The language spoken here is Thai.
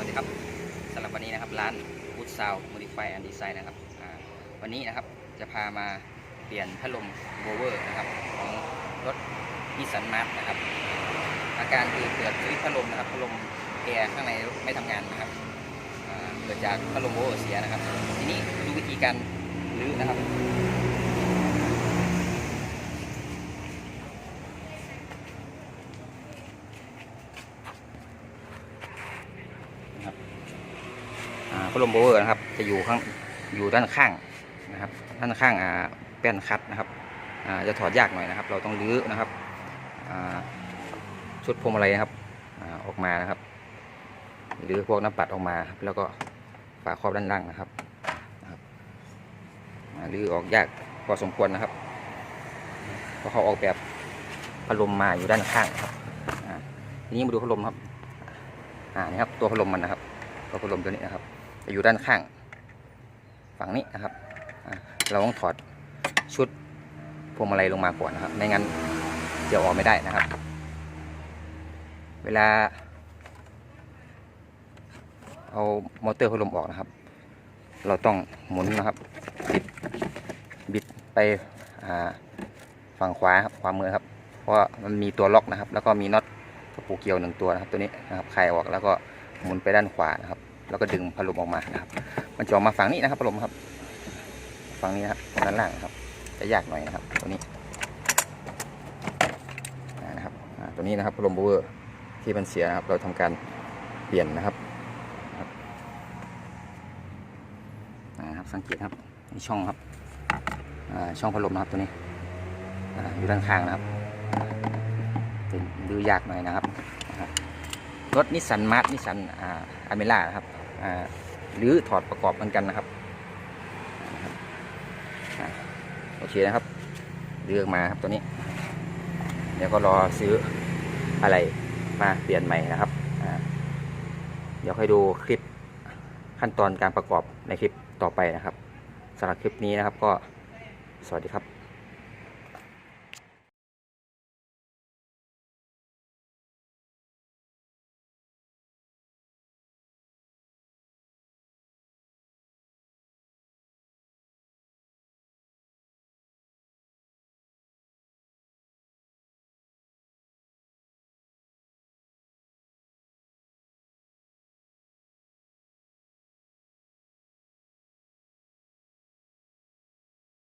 วัสดีครับสำหรับวันนี้นะครับร้านฟูดซาวโมดิฟายแอนด์ดีไซน์นะครับวันนี้นะครับจะพามาเปลี่ยนพัดลมโบเวอร์นะครับของรถนิสสันมาร์ทนะครับ อาการคือเกิดสวิตช์พัดลมนะครับพัดลมแอร์ข้างในไม่ทำงานนะครับเกิดจากพัดลมโบเวอร์เสียนะครับ ทีนี้ดูวิธีการรื้อนะครับ พัดลมโบเวอร์นะครับ จะอยู่ข้างอยู่ด้านข้างนะครับด้านข้างอ่าแป้นคัดนะครับอ่าจะถอดยากหน่อยนะครับ เราต้องรื้อนะครับอ่าชุดพวงมาลัยนะครับอ่าออกมานะครับ หรือพวกน้ำปัดออกมา แล้วก็ฝาครอบด้านล่างนะครับนะครับอ่ารื้อออกยากพอสมควรนะครับเพราะเขาออกแบบพัดลมมาอยู่ด้านข้างครับทีนี้มาดูพัดลมครับ อ่านี่ครับตัวพัดลมมันนะครับตัวพัดลมตัวนี้นะครับ จะอยู่ด้านข้างฝั่งนี้นะครับ เราต้องถอดชุดพวงมาลัยลงมาก่อนนะครับ ไม่งั้นจะออกไม่ได้นะครับ เวลา เอามอเตอร์พัดลมออกนะครับ เราต้องหมุนนะครับ บิดบิดไปฝั่งขวาครับขวามมือครับ เพราะมันมีตัวล็อกนะครับ แล้วก็มีน็อตกระปุกเกี่ยวหนึ่งตัวนะครับ ตัวนี้นะครับคลายออกแล้วก็หมุนไปด้านขวานะครับ แล้วก็ดึงพัดลมออกมานะครับ มันจะออกมาฝั่งนี้นะครับพัดลมครับ ฝั่งนี้นะครับตรงด้านล่างครับ จะยากหน่อยนะครับ ตัวนี้นะครับตัวนี้นะครับพัดลมโบเวอร์ที่มันเสียนะครับ เราทำการเปลี่ยนนะครับนะครับ สังเกตครับนี่ช่องครับช่องพัดลมนะครับตัวนี้อยู่ด้านข้างนะครับจะดูยากหน่อยนะครับรถนิสสันมาร์ทนิสสันอ่าเมล่าครับ หรือถอดประกอบเหมือนกันนะครับโอเคนะครับเลือกมาครับตัวนี้ เดี๋ยวก็รอซื้ออะไรมาเปลี่ยนใหม่นะครับเดี๋ยวค่อยดูคลิปขั้นตอนการประกอบในคลิปต่อไปนะครับสำหรับคลิปนี้นะครับก็สวัสดีครับ